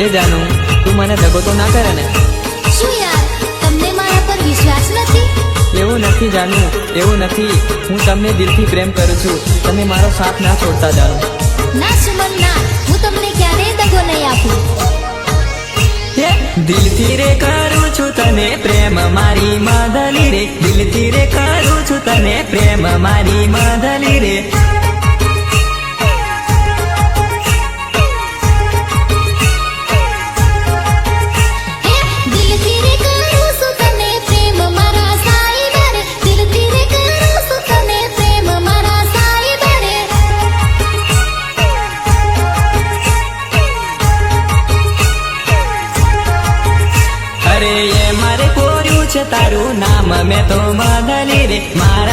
એ જાનું તું મને દગો તો ના કરે ને? શું યાર તમને મારા પર વિશ્વાસ નથી? એવું નથી જાનું એવું નથી. હું તમને દિલથી પ્રેમ કરું છું. તમે મારો સાથ ના છોડતા જાનું. ના સુમન ના. હું તમને ક્યારેય દગો નહીં આપું. દિલથી રે કરું છું તને પ્રેમ મારી માધલી રે. દિલથી રે કરું છું તને પ્રેમ મારી માધલી રે. નામ મેં તો બદલી રે. મારા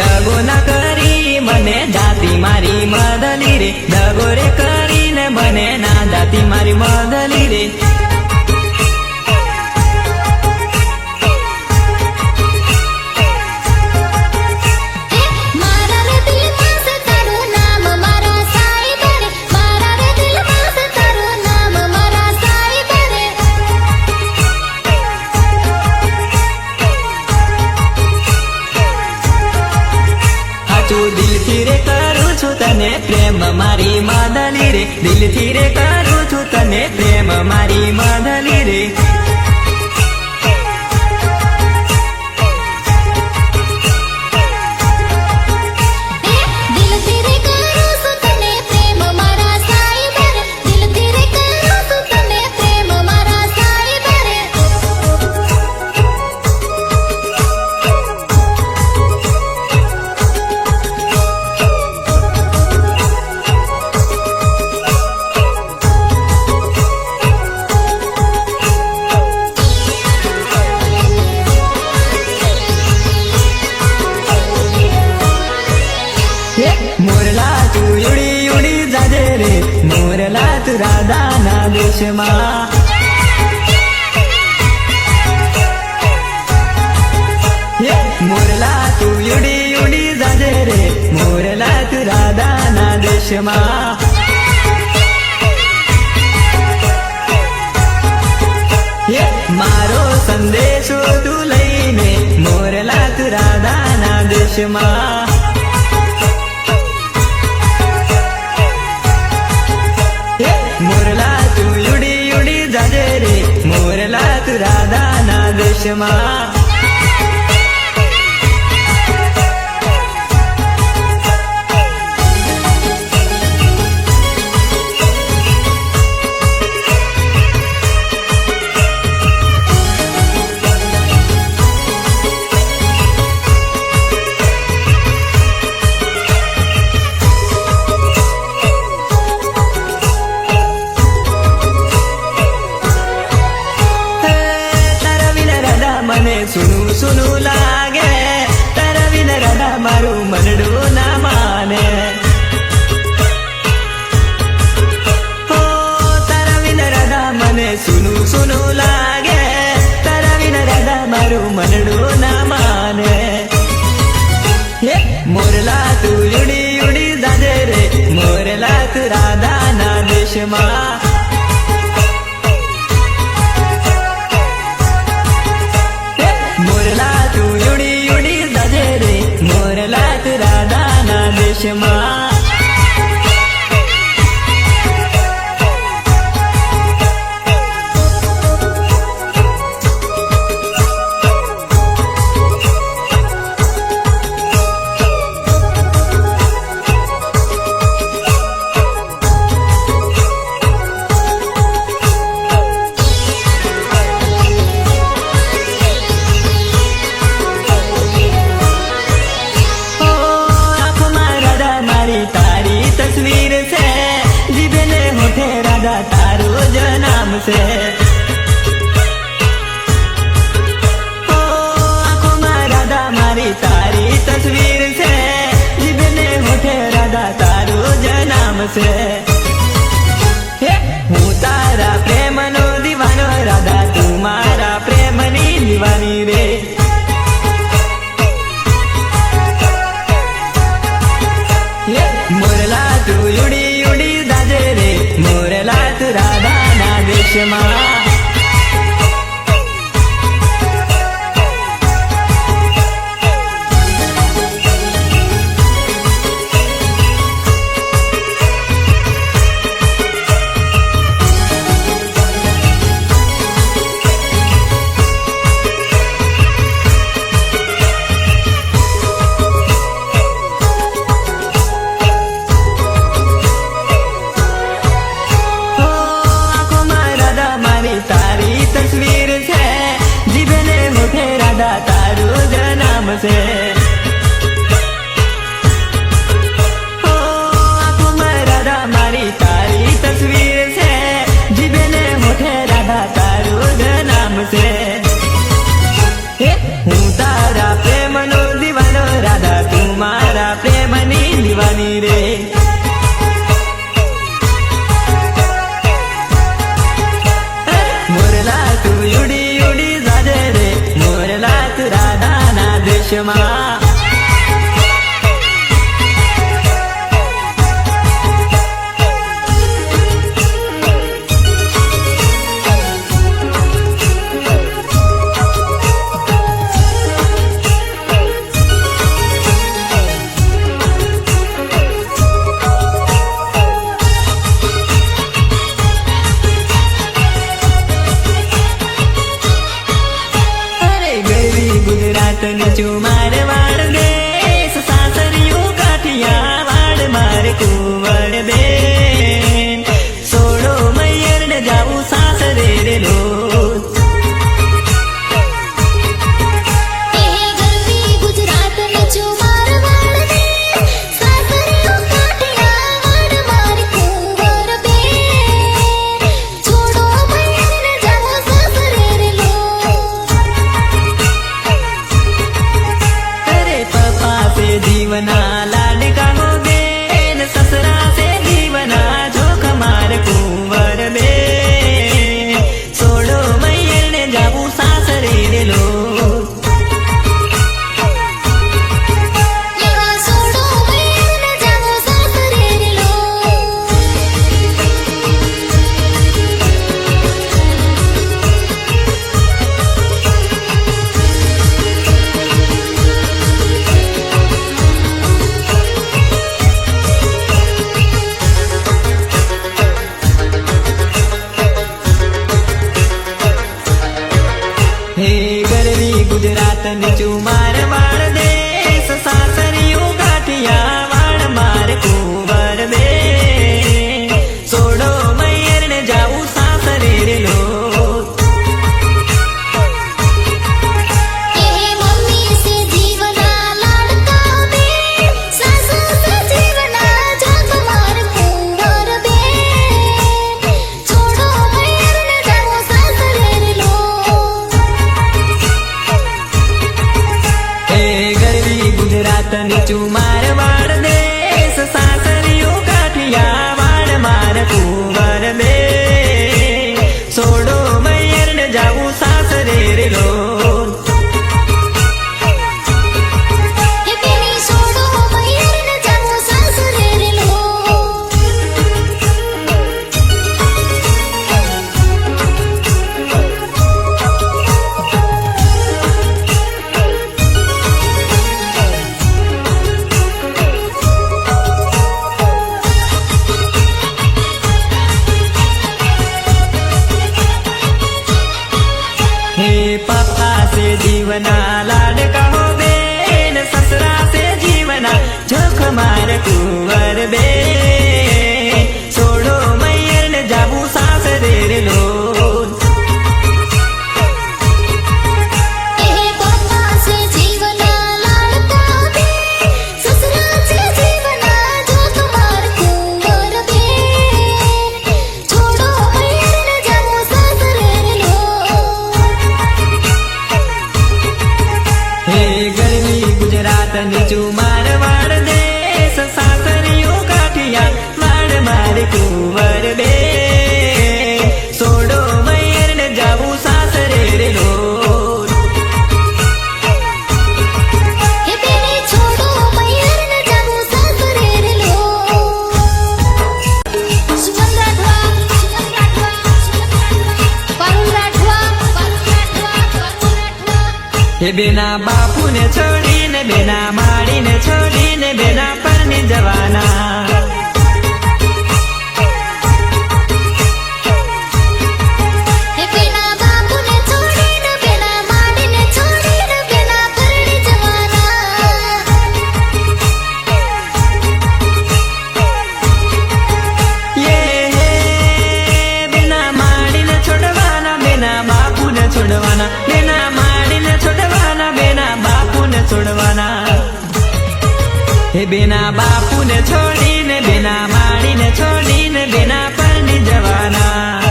દગો ના કરી, મને જાતિ મારી મદલી રે. દગો રે કરીને મને ના જાતિ મારી મદલી રે. તને પ્રેમ મારી માદલી રે. દિલથી રે કરું છું તને પ્રેમ મારી માદલી રાધાના માં મોરલા તું ઉડી ઉડી જાજે રે. મોરલા તું રાધાના દેશમાં. હે, મારો સંદેશો તું લઈને મોરલા તું રાધાના દેશમાં. રાધાના તું ઉડી ઉડી દાજે રે. મોરલા તું રાધાના દેશમાં મુખ માર તું વર બે. ને બેના બાપુને છોડીને બેના માડીને છોડીને બેના પાણી જવાના. છોડવાના બેના મા છોડવાના હે બેના બાપુને છોડીને બેના માડીને છોડીને બેના પરની જવાના.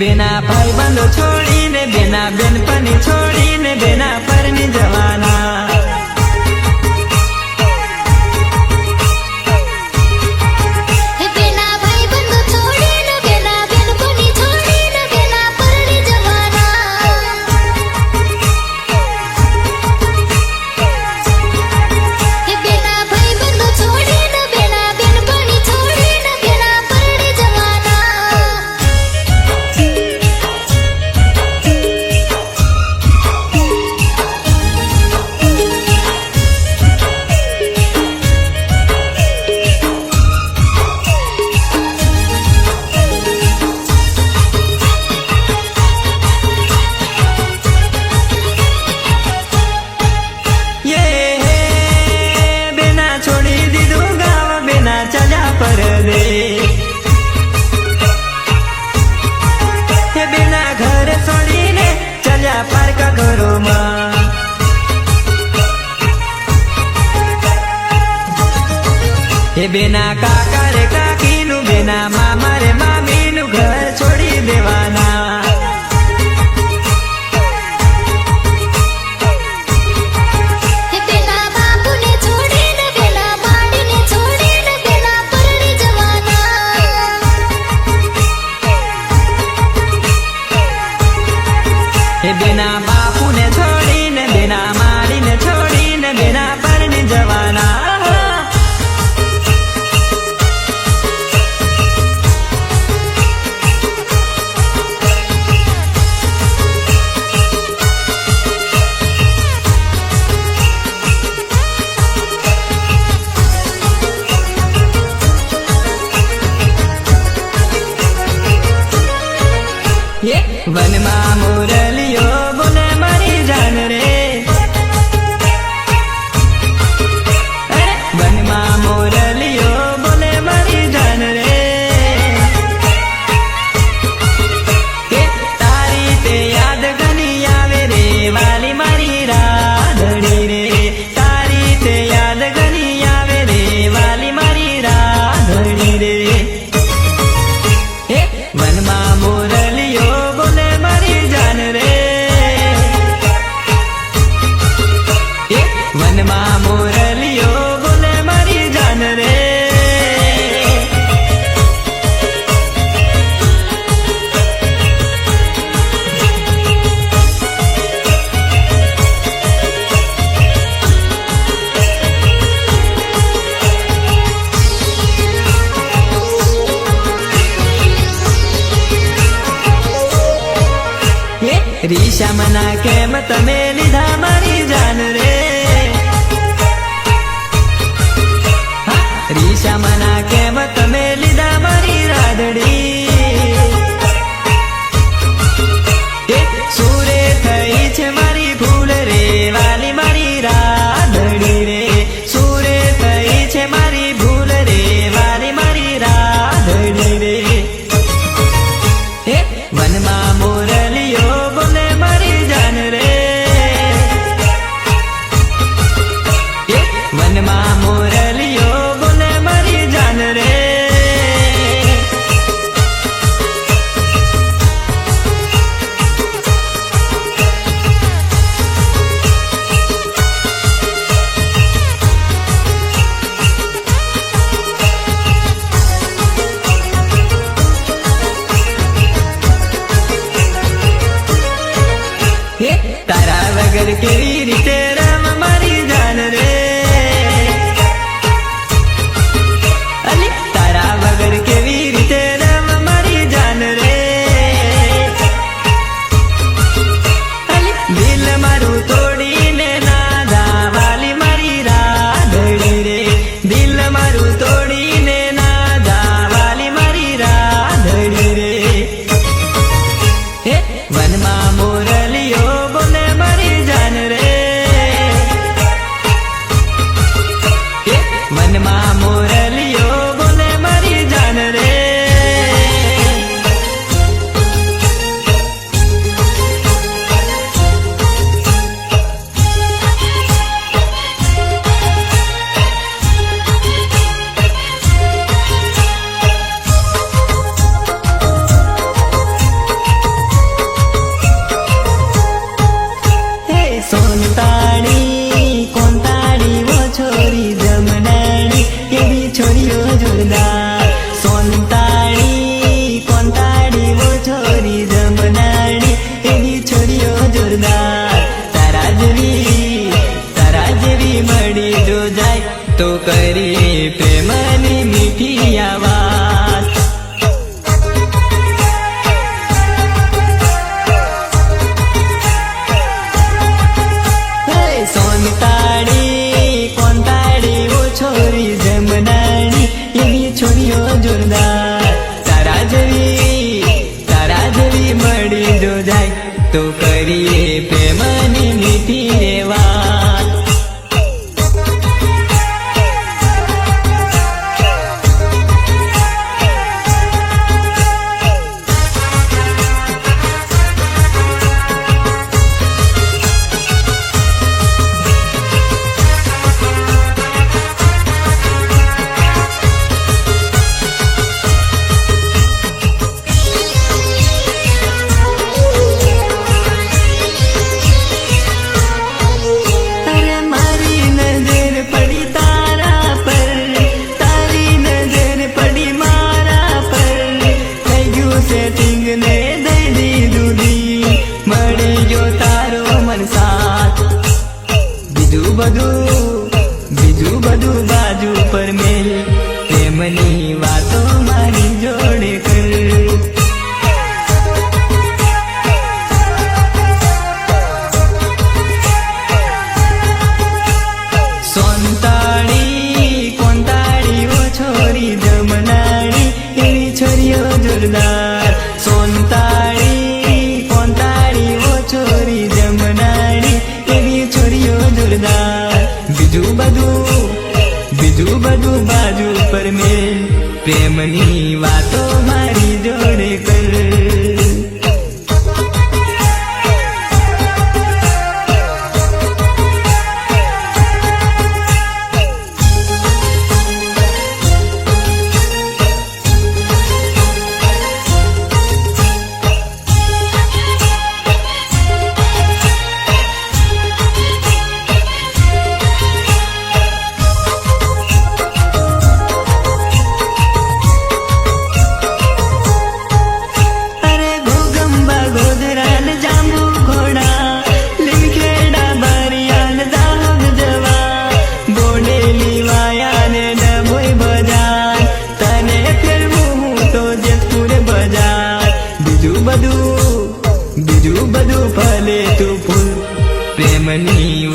બેના ભાઈ બંધો છોડીને બેના બેન પણ છોડીને બેના ફરની જવાના. ven a chamana money